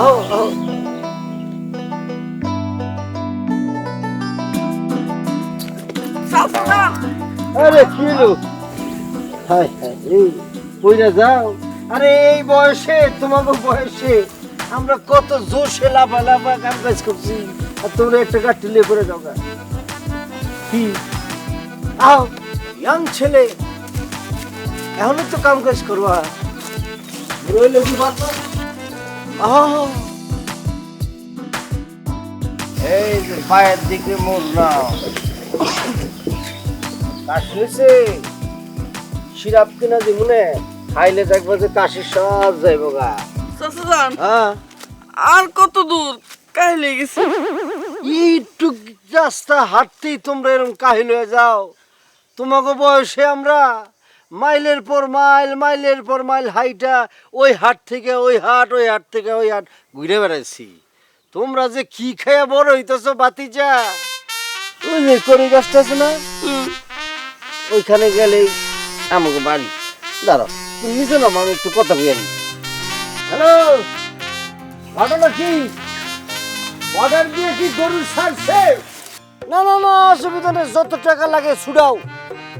আও আরে এই বয়সে বয়সে আমরা কত জোশে লাফা লাফা কাম কাজ করছি। আর তোমরা একটা গাঠি লিয়ে করে যাও। কি? আও ইয়াং ছেলে। এখনই তো কাম কাজ করবা। রইলে কি আহ এই যে পায়ের দিকে মোর নাও কাশ হয়েছে। সিরাপ কিনা দিবনে খাইলে দেখব যে কাশি সব যাইব গা। হ্যাঁ। আর কত দূর? কাহিলে গেছে। একটু রাস্তা হাঁটতেই তোমরা এরকম কাহিল হয়ে যাও। তোমাকে বয়সে আমরা মাইলের পর মাইল মাইলের পর মাইল হাইটা ওই হাট থেকে ওই হাট ওই হাট থেকে ওই হাট। ঘুরে বেড়াইছি। তোমরা যে কি খেয়ে বড় হইতেছ বাতিজা? ওই যে করি গাছটা আছে না? ওইখানে গেলেই আমাকে বাড়ি। দাঁড়াও তুমি নিচে নামো আমি একটু কথা বলি। হ্যালো? ঘটনা কি? অর্ডার দিয়ে কি গরু সারছে না না না অসুবিধা নেই যত টাকা লাগে ছুড়াও।